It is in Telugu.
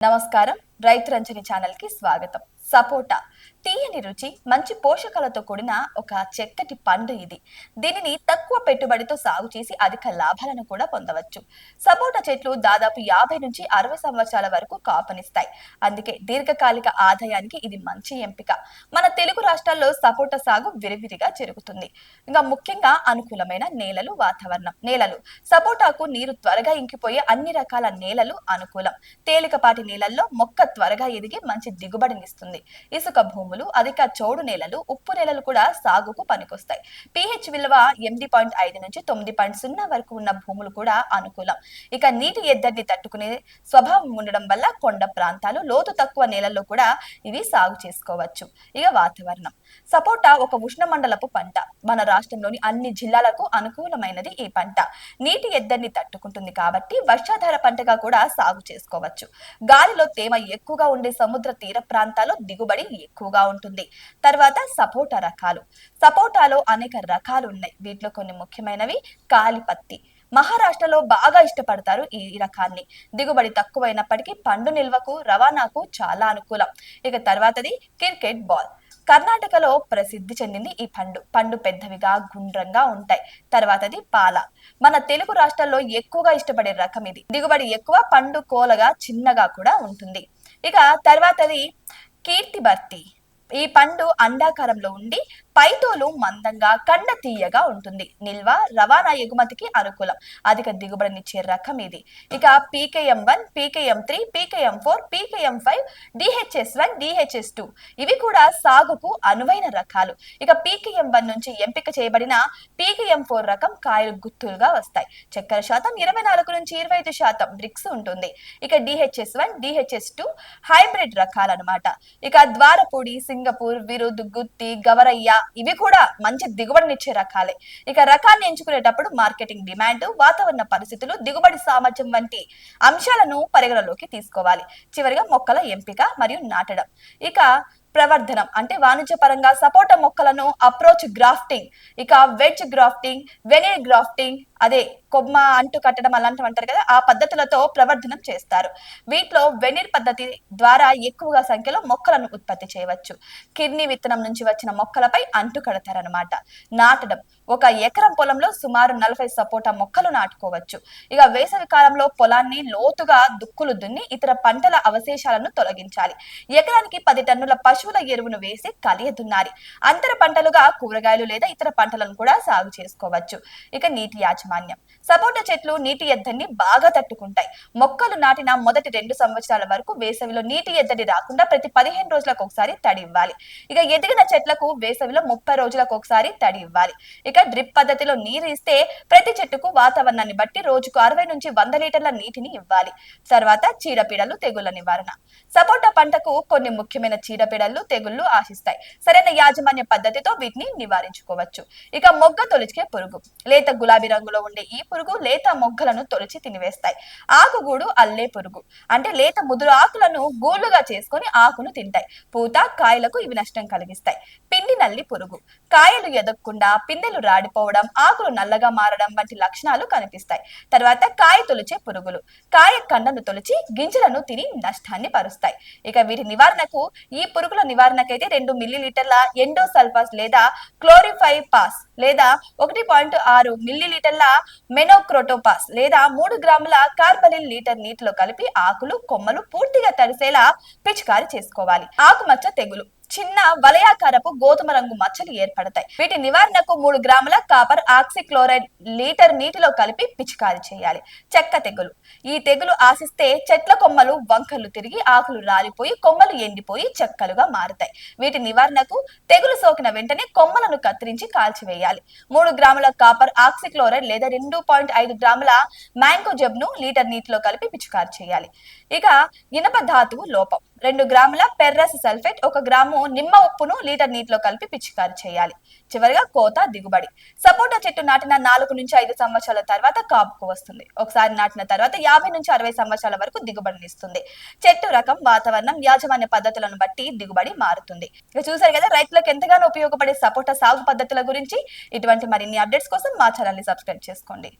నమస్కారం. రైతు రంజని ఛానల్కి స్వాగతం. సపోటా. తీయని రుచి మంచి పోషకాలతో కూడిన ఒక చక్కటి పండు ఇది. దీనిని తక్కువ పెట్టుబడితో సాగు చేసి అధిక లాభాలను కూడా పొందవచ్చు. సపోటా చెట్లు దాదాపు యాభై నుంచి అరవై సంవత్సరాల వరకు కాపనిస్తాయి. అందుకే దీర్ఘకాలిక ఆదాయానికి ఇది మంచి ఎంపిక. మన తెలుగు రాష్ట్రాల్లో సపోటా సాగు విరివిరిగా జరుగుతుంది. ఇంకా ముఖ్యంగా అనుకూలమైన నేలలు వాతావరణం. నేలలు. సపోటాకు నీరు త్వరగా ఇంకిపోయే అన్ని రకాల నేలలు అనుకూలం. తేలికపాటి నేలల్లో మొక్క త్వరగా ఎదిగి మంచి దిగుబడినిస్తుంది. ఇసుక భూములు అధిక చౌడు నేలలు ఉప్పు నేలలు కూడా సాగుకు పనికొస్తాయి. పిహెచ్ విలువ ఎనిమిది పాయింట్ ఐదు నుంచి తొమ్మిది పాయింట్ సున్నా వరకు ఉన్న భూములు కూడా అనుకూలం. ఇక నీటి ఎద్దడిని తట్టుకునే స్వభావం ఉండడం వల్ల కొండ ప్రాంతాలు లోతు తక్కువ నేలల్లో కూడా ఇవి సాగు చేసుకోవచ్చు. ఇక వాతావరణం. సపోటా ఒక ఉష్ణమండలపు పంట. మన రాష్ట్రంలోని అన్ని జిల్లాలకు అనుకూలమైనది ఈ పంట. నీటి ఎద్దడిని తట్టుకుంటుంది కాబట్టి వర్షాధార పంటగా కూడా సాగు చేసుకోవచ్చు. గాలిలో తేమ ఎక్కువగా ఉండే సముద్ర తీర ప్రాంతాల్లో దిగుబడి ఎక్కువగా ఉంటుంది. తర్వాత సపోటా రకాలు. సపోటాలో అనేక రకాలు ఉన్నాయి. వీటిలో కొన్ని ముఖ్యమైనవి కాలిపత్తి. మహారాష్ట్రలో బాగా ఇష్టపడతారు ఈ రకాన్ని. దిగుబడి తక్కువైనప్పటికీ పండు నిల్వకు రవాణాకు చాలా అనుకూలం. ఇక తర్వాతది క్రికెట్ బాల్. కర్ణాటకలో ప్రసిద్ధి చెందింది ఈ పండు. పండు పెద్దవిగా గుండ్రంగా ఉంటాయి. తర్వాతది పాల. మన తెలుగు రాష్ట్రాల్లో ఎక్కువగా ఇష్టపడే రకం ఇది. దిగుబడి ఎక్కువ పండు కోలగా చిన్నగా కూడా ఉంటుంది. ఇక తర్వాతది కీర్తి భర్తి. ఈ పండు అండాకారంలో ఉండి పైతోలు మందంగా కండ తీయగా ఉంటుంది. నిల్వ రవాణా ఎగుమతికి అనుకూలం. అధిక దిగుబడినిచ్చే రకం ఇది. ఇక PKM one PKM three PKM four PKM five DHS one DHS two ఇవి కూడా సాగుకు అనువైన రకాలు. ఇక పీకేఎం వన్ నుంచి ఎంపిక చేయబడిన పీకేఎం ఫోర్ రకం కాయలు గుత్తులుగా వస్తాయి. చక్కెర శాతం ఇరవై నాలుగు నుంచి ఇరవై ఐదు శాతం బ్రిక్స్ ఉంటుంది. ఇక DHS one DHS two hybrid రకాలన్నమాట. ఇక ద్వారపూడి సింగపూర్ విరుద్ గుత్తి గవరయ్య ఇవి కూడా మంచి దిగుబడినిచ్చే రకాలే. ఇక రకాన్ని ఎంచుకునేటప్పుడు మార్కెటింగ్ డిమాండ్ వాతావరణ పరిస్థితులు దిగుబడి సామర్థ్యం వంటి అంశాలను పరిగణలోకి తీసుకోవాలి. చివరిగా మొక్కల ఎంపిక మరియు నాటడం. ఇక ప్రవర్ధనం. అంటే వాణిజ్యపరంగా సపోటా మొక్కలను అప్రోచ్ గ్రాఫ్టింగ్. ఇక వెజ్ గ్రాఫ్టింగ్ వెనీర్ గ్రాఫ్టింగ్ అదే కొమ్మ అంటు కట్టడం అలాంటివి అంటారు కదా ఆ పద్ధతులతో ప్రవర్ధనం చేస్తారు. వీటిలో వెనీర్ పద్ధతి ద్వారా ఎక్కువగా సంఖ్యలో మొక్కలను ఉత్పత్తి చేయవచ్చు. కిడ్నీ విత్తనం నుంచి వచ్చిన మొక్కలపై అంటు కడతారనమాట నాటడం. ఒక ఎకరం పొలంలో సుమారు నలభై సపోటా మొక్కలు నాటుకోవచ్చు. ఇక వేసవి కాలంలో పొలాన్ని లోతుగా దుక్కులు దున్ని ఇతర పంటల అవశేషాలను తొలగించాలి. ఎకరానికి పది టన్నుల పశువుల ఎరువును వేసి కలియదున్నారు. అంతర పంటలుగా కూరగాయలు లేదా ఇతర పంటలను కూడా సాగు చేసుకోవచ్చు. ఇక నీటి యాజమాన్యం. సపోటా చెట్లు నీటి ఎద్దడిని బాగా తట్టుకుంటాయి. మొక్కలు నాటిన మొదటి రెండు సంవత్సరాల వరకు వేసవిలో నీటి ఎద్దడి రాకుండా ప్రతి పదిహేను రోజులకు ఒకసారి తడి ఇవ్వాలి. ఇక ఎదిగిన చెట్లకు వేసవిలో ముప్పై రోజులకు ఒకసారి తడి ఇవ్వాలి. ఇక డ్రిప్ పద్ధతిలో నీరు ఇస్తే ప్రతి చెట్టుకు వాతావరణాన్ని బట్టి రోజుకు అరవై నుంచి వంద లీటర్ల నీటిని ఇవ్వాలి. తర్వాత చీడపీడలు తెగుళ్ళ నివారణ. సపోటా పంటకు కొన్ని ముఖ్యమైన చీడపీడలు తెగుళ్ళు ఆశిస్తాయి. సరైన యాజమాన్య పద్ధతితో వీటిని నివారించుకోవచ్చు. ఇక మొగ్గ తొలిచే పురుగు. లేత గులాబీ రంగులో ఉండే ఈ పురుగు లేత మొగ్గలను తొలిచి తినివేస్తాయి. ఆకుగూడు అల్లే పురుగు. అంటే లేత ముదురు ఆకులను గూళ్ళుగా చేసుకొని ఆకును తింటాయి. పూత కాయలకు ఇవి నష్టం కలిగిస్తాయి. పిండి నల్లి పురుగు. కాయలు ఎదగకుండా పిందెలు రాడిపోవడం ఆకులు నల్లగా మారడం వంటి లక్షణాలు కనిపిస్తాయి. తర్వాత కాయ తొలిచే పురుగులు. కాయ కండను తొలిచి గింజలను తిని నష్టాన్ని పరుస్తాయి. ఇక వీటి నివారణకు ఈ పురుగుల నివారణకైతే రెండు మిల్లీలీటర్ల ఎండోసల్ఫాస్ లేదా క్లోరిఫై పాస్ లేదా ఒకటి పాయింట్ ఆరు మిల్లీలీటర్ల మెనోక్రోటోపాస్ లేదా మూడు గ్రాముల కార్బలిన్ లీటర్ నీటిలో కలిపి ఆకులు కొమ్మలు పూర్తిగా తడిసేలా పిచికారి చేసుకోవాలి. ఆకుమచ్చ తెగులు. చిన్న వలయాకారపు గోధుమ రంగు మచ్చలు ఏర్పడతాయి. వీటి నివారణకు మూడు గ్రాముల కాపర్ ఆక్సిక్లోరైడ్ లీటర్ నీటిలో కలిపి పిచికారి చేయాలి. చెక్క తెగులు. ఈ తెగులు ఆశిస్తే చెట్ల కొమ్మలు వంకలు తిరిగి ఆకులు రాలిపోయి కొమ్మలు ఎండిపోయి చెక్కలుగా మారుతాయి. వీటి నివారణకు తెగులు సోకిన వెంటనే కొమ్మలను కత్తిరించి కాల్చివేయాలి మూడు గ్రాముల కాపర్ ఆక్సిక్లోరైడ్ లేదా రెండు పాయింట్ ఐదు గ్రాముల మ్యాంగో జబ్ను లీటర్ నీటిలో కలిపి పిచికారి చేయాలి. ఇక ఇనప ధాతువు లోపం. రెండు గ్రాముల పెర్రస్ సల్ఫేట్ ఒక గ్రాము నిమ్మ ఉప్పును లీటర్ నీటిలో కలిపి పిచికారి చేయాలి. చివరిగా కోత దిగుబడి. సపోటా చెట్టు నాటిన నాలుగు నుంచి ఐదు సంవత్సరాల తర్వాత కాపుకు వస్తుంది. ఒకసారి నాటిన తర్వాత యాభై నుంచి అరవై సంవత్సరాల వరకు దిగుబడిని ఇస్తుంది చెట్టు రకం వాతావరణం యాజమాన్య పద్ధతులను బట్టి దిగుబడి మారుతుంది. ఇక చూసారు కదా రైతులకు ఎంతగానో ఉపయోగపడే సపోటా సాగు పద్ధతుల గురించి. ఇటువంటి మరిన్ని అప్డేట్స్ కోసం మా ఛానల్ని సబ్స్క్రైబ్ చేసుకోండి.